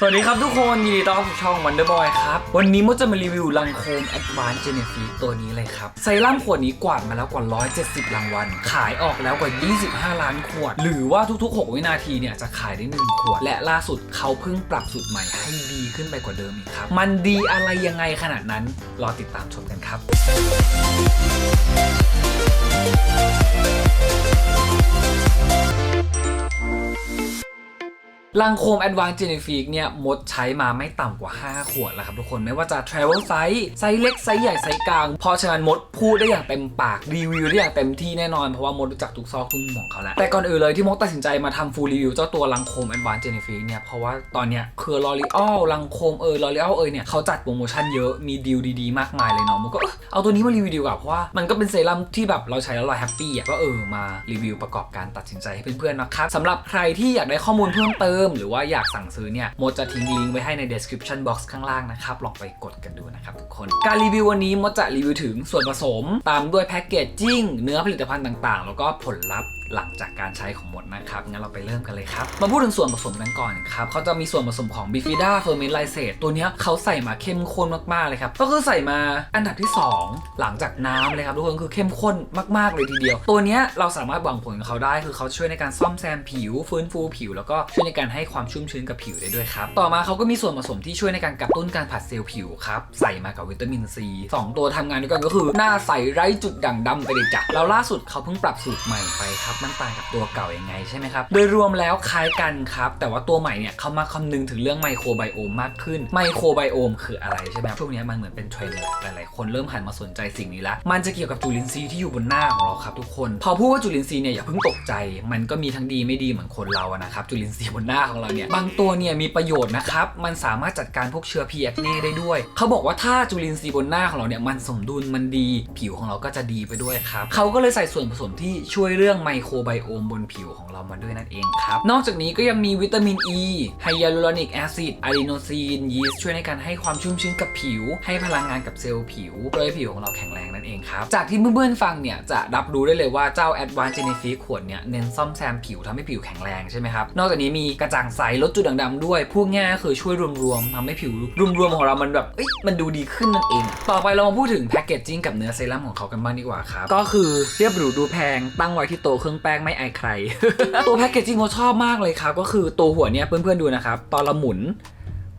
สวัสดีครับทุกคนยินดีต้อนรับสู่ช่อง Wonder Boy ครับ วันนี้มดจะมารีวิวลังโคม Advanced g e n e f i ตัวนี้เลยครับ ไซรั่มขวดนี้กวาดมาแล้วกว่า 170 รางวัล ขายออกแล้วกว่า 25 ล้านขวด หรือว่าทุกๆ 6 วินาทีเนี่ยจะขายได้ 1 ขวด และล่าสุดเขาเพิ่งปรับสูตรใหม่ให้ดีขึ้นไปกว่าเดิมอีกครับ มันดีอะไรยังไงขนาดนั้น รอติดตามชมกันครับ ลังโคม Advanced Genifique เนี่ยมดใช้มาไม่ต่ำกว่า 5 ขวดแล้วครับทุกคนไม่ว่าจะ Travel Size ไซส์เล็ก ไซส์ใหญ่ ไซส์กลาง เพราะฉะนั้นมดพูดได้อย่างเต็มปาก รีวิวได้อย่างเต็มที่แน่นอน เพราะว่ามดรู้จักทุกซอกทุกมุมของเขาแล้ว แต่ก่อนอื่นเลยที่มดตัดสินใจมาทำฟูลรีวิวเจ้าตัวลังโคม Advanced Genifique เนี่ยเพราะว่าตอนเนี้ยคือ L'Oreal ลังโคมเออ L'Oreal เอยเนี่ยเขาจัดโปรโมชั่นเยอะมีดีลดีๆมากมายเลยเนาะมดก็เออเอาตัวนี้มารีวิวดีกว่าเพราะว่ามันก็เป็นเซรั่มที่แบบเราใช้แล้วเราแฮปปี้อะก็เออมารีวิวประกอบการตัดสินใจให้เพื่อนๆนะครับสำหรับใครที่อยากได้ข้อมูลเพิ่มเติมหรือว่าอยากสั่งซื้อเนี่ยมดจะทิ้งลิงก์ไว้ให้ใน description box ข้างล่างนะครับลองไปกดกันดูนะครับทุกคนการรีวิววันนี้มดจะรีวิวถึงส่วนผสม ตามด้วยแพ็กเกจจิ้งเนื้อผลิตภัณฑ์ต่างๆ แล้วก็ผลลัพธ์หลังจากการใช้ของมดนะครับ งั้นเราไปเริ่มกันเลยครับ มาพูดถึงส่วนผสมกันก่อนครับเขาจะมีส่วนผสมของ bifida ferment lysate ตัวนี้เขาใส่มาเข้มข้นมากๆเลยครับ ก็คือใส่มาอันดับที่ 2 หลังจากน้ำเลยครับทุกคนคือเข้มข้นมากๆเลยทีเดียว ตัวนี้เราสามารถหวังผลกับเขาได้ คือเขาช่วยในการซ่อมแซมผิว ฟื้นฟูผิว แล้วก็ช่วยในการให้ความชุ่มชื้นกับผิวได้ด้วยครับ ต่อมาเขาก็มีส่วนผสมที่ช่วยในการกระตุ้นการผัดเซลล์ผิวครับ ใส่มากับวิตามินซีสองตัวทำงานด้วยกันก็คือหน้าใสไร้จุดด่างดำไปเลยจ้ะแล้วล่าสุดเขาเพิ่งปรับสูตรใหม่ไปครับมันต่างกับตัวเก่ายังไงใช่ไหมครับโดยรวมแล้วคล้ายกันครับ แต่ว่าตัวใหม่เนี่ยเขามาคำนึงถึงเรื่องไมโครไบโอมมากขึ้นไมโครไบโอมคืออะไรใช่ไหมช่วงนี้มันเหมือนเป็นเทรนด์แหละหลายๆคนเริ่มหันมาสนใจสิ่งนี้ล้วมันจะเกี่ยวกับจุลินทรีย์ที่อยู่บนหน้าของเราครับทุกคน พอพูดว่าจุลินทรีย์เนี่ยอย่าเพิ่งตกใจ มันก็มีทั้งดีไม่ดีเหมือนคนเราอะนะครับจุลินทรีย์บนหน้าของเราเนี่ยบางตัวเนี่ยมีประโยชน์นะครับมันสามารถจัดการพวกเชื้อพีแอคเน่ได้ด้วย เขาบอกว่าถ้าจุลินทรีย์บนหน้าของเราเนี่ยมันสมดุลมันดี ผิวของเราก็จะดีไปด้วยครับเขาก็เลยใส่ส่วนผสมที่ช่วยเรื่องไมโครไบโอมบนผิวของเรามาด้วยนั่นเองครับ นอกจากนี้ก็ยังมีวิตามินอ e, ีไฮยาลูรอนิกแอซิดอะดีโนซีนยีสต์ช่วยในการให้ความชุ่มชื้นกับผิว ให้พลังงานกับเซลล์ผิวเพื่อให้ผิวของเราแข็งแรงนั่นเองครับ จากที่เพื่อนๆฟังเนี่ยจะรับรู้ได้เลยว่าเจ้า Advanced Genefique ขวดเนี่ยเน้นซ่อมแซมผิวทำให้ผิวแข็งแรงใช่ไหมครับนอกจากนี้มีกระจ่างใสลดจุดด่างดำด้วยพูดง่ายก็คือช่วยรวมๆทำให้ผิวรวมๆของเรามันแบบมันดูดีขึ้นนั่นเอง ต่อไปเรามาพูดถึงแพคเกจจิ้งกับเนื้อเซรั่มของเขากันบ้างดีกว่าครับก็คือเรียบหรูดูแพงตั้งไว้ที่โตะเครื่องแป้งไม่อายใคร ตัวแพคเกจจิ้งเราชอบมากเลยครับ ก็คือตัวหัวเนี่ยเพื่อนๆดูนะครับ ตอนเราหมุน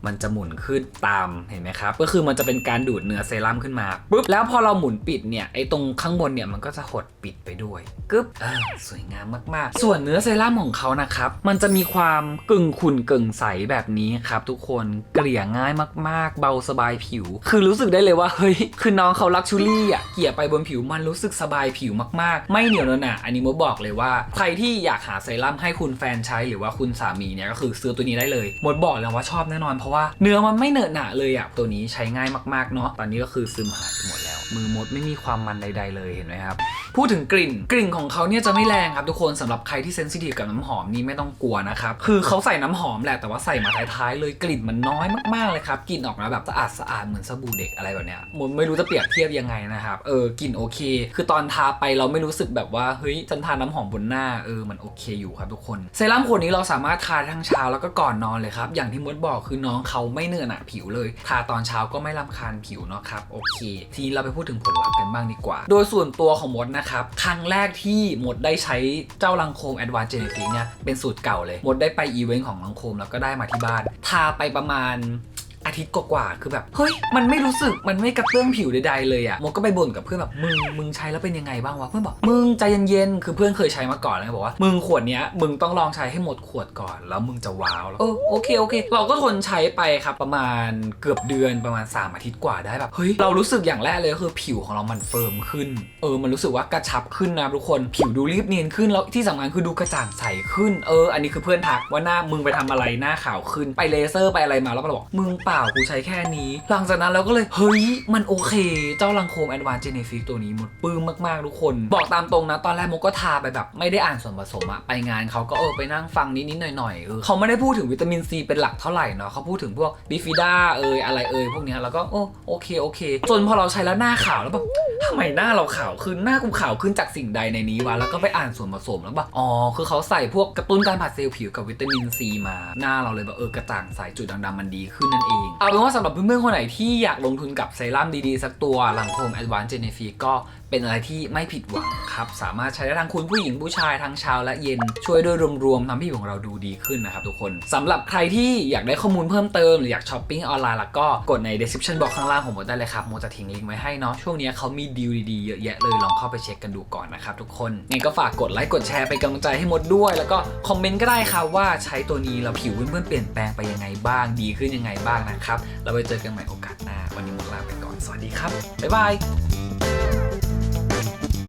มันจะหมุนขึ้นตามเห็นไหมครับ ก็คือมันจะเป็นการดูดเนื้อเซรั่มขึ้นมาปุ๊บแล้วพอเราหมุนปิดเนี่ยไอ้ตรงข้างบนเนี่ยมันก็จะหดปิดไปด้วยกึ๊บเออสวยงามมากๆ ส่วนเนื้อเซรั่มของเขานะครับ มันจะมีความกึ่งขุ่นกึ่งใสแบบนี้ครับ ทุกคนเกลี่ยง่ายมาก ๆ เบาสบายผิว คือรู้สึกได้เลยว่าเฮ้ยคือน้องเขาลักชูรี่อะเกลี่ยไปบนผิวมันรู้สึกสบายผิวมากๆ ไม่เหนียวเนอะหนะอันนี้มดบอกเลยว่า ใครที่อยากหาเซรั่มให้คุณแฟนใช้หรือว่าคุณสามีเนี่ยก็คือซื้อตัวนี้ได้เลยมดบอกเลยว่าชอบแน่นอนเพราะว่าเนื้อมันไม่เหนอะหนะเลยอะตัวนี้ใช้ง่ายมากๆเนาะตอนนี้ก็คือซึมหายไปหมดแล้ว มือมดไม่มีความมันใด ๆ เลยเห็นไหมครับ พูดถึงกลิ่นกลิ่นของเขาเนี่ยจะไม่แรงครับทุกคนสำหรับใครที่เซนซิทีฟกับน้ำหอมนี่ไม่ต้องกลัวนะครับ คือเขาใส่น้ำหอมแหละแต่ว่าใส่มาท้ายๆเลยกลิ่นมันน้อยมากๆเลยครับกลิ่นออกมาแบบสะอาดสะอาดเหมือนสบู่เด็กอะไรแบบเนี้ยมดไม่รู้จะเปรียบเทียบยังไงนะครับเออกลิ่นโอเค คือตอนทาไปเราไม่รู้สึกแบบว่าเฮ้ยฉันทาน้ำหอมบนหน้าเออมันโอเคอยู่ครับทุกคนเซรั่มขวดนี้เราสามารถทาทั้งเช้าแล้วก็ก่อนนอนเลยครับอย่างที่มดบอกคือน้องเขาไม่เหนอหนะผิวเลย ทาตอนเช้าก็ไม่รำคาญผิวเนาะครับโอเค ทีเราไปพูดถึงผลลัพธ์กันบ้างดีกว่า โดยส่วนตัวของมดนะครับ ครั้งแรกที่มดได้ใช้เจ้าลังโคม Advanced Genetic เนี่ยเป็นสูตรเก่าเลย มดได้ไปอีเวนต์ของลังโคมแล้วก็ได้มาที่บ้าน ทาไปประมาณ อาทิตย์กว่าๆคือแบบเฮ้ยมันไม่รู้สึกมันไม่กระเตื้องผิวใดๆเลยอะ่ะมดก็ไปบ่นกับเพื่อนแบบมึงมึงใช้แล้วเป็นยังไงบ้างวะเพื่อนบอกมึงใจเย็นๆคือเพื่อนเคยใช้มาก่อนแล้วบอกว่ามึงขวดเนี้ยมึงต้องลองใช้ให้หมดขวดก่อนแล้วมึงจะว้าวแล้วเออโอเคโอเค เราก็ทนใช้ไปครับประมาณเกือบเดือนประมาณ 3 อาทิตย์กว่าได้แบบเฮ้ยเรารู้สึกอย่างแรกเลยก็คือผิวของเรามันเฟิร์มขึ้น เออมันรู้สึกว่ากระชับขึ้นนะทุกคนผิวดูรีบเนียนขึ้นแล้วที่สำคัญคือดูกระจ่างใสขึ้น เออ อันนี้คือเพื่อนทักว่าหน้ามึงไปทำอะไรหน้าขาวขึ้นไปเลเซอร์ไปอะไรมาแล้วก็บอกมึงปล่ากูใช้แค่นี้ หลังจากนั้นเราก็เลย เฮ้ย มันโอเค เจ้าลังโคมแอดวานเจเนฟิกตัวนี้หมดปื้มมากๆทุกคน บอกตามตรงนะ ตอนแรกโมก็ทาไปแบบ ไม่ได้อ่านส่วนผสมอะไปงานเขาก็เออไปนั่งฟังนิดๆหน่อยๆเออเขาไม่ได้พูดถึงวิตามินซีเป็นหลักเท่าไหร่เนาะเขาพูดถึงพวกบิฟิด้าเอยอะไรเอยพวกเนี้ยแล้วก็โอ้โอเคโอเค จนพอเราใช้แล้วหน้าขาวแล้วแบบทำไมหน้าเราขาวขึ้นหน้ากูขาวขึ้นจากสิ่งใดในนี้วะแล้วก็ไปอ่านส่วนผสมแล้วแบบอ๋อคือเขาใส่พวกกระตุ้นการผัดเซลล์ผิวกับวิตามินซีมา หน้าเราเลยแบบเออกระจ่างใสจุดด่างๆมันดีขึ้นนั่นเองเอาเป็นว่าสำหรับเพื่อนๆคนไหนที่อยากลงทุนกับเซรั่มดีๆ สักตัวหลังโคมแอดวานซ์เจเนฟีก็เป็นอะไรที่ไม่ผิดหวังครับ สามารถใช้ได้ทั้งคุณผู้หญิงผู้ชายทั้งเช้าและเย็น ช่วยด้วยรวมๆทำให้ผิวของเราดูดีขึ้นนะครับทุกคนสำหรับใครที่อยากได้ข้อมูลเพิ่มเติมหรืออยากช้อปปิ้งออนไลน์แล้วก็กดใน description box ข้างล่างของโมได้เลยครับโมจะทิ้งลิงก์ไว้ให้เนาะช่วงนี้เขามีดีลดีๆเยอะแยะเลยลองเข้าไปเช็คกันดูก่อนนะครับทุกคนงั้นก็ฝากกดไลค์กดแชร์เป็นกำลังใจให้หมดด้วย แล้วก็คอมเมนต์ก็ได้ครับว่าใช้ตัวนี้แล้วผิวเพื่อนๆเปลี่ยนแปลงไปยังไงบ้างดีขึ้นยังไงบ้างนะครับแล้วไว้เจอกันใหม่โอกาสหน้าวันนี้หมดลาไปก่อนสวัสดีครับบ๊ายบาย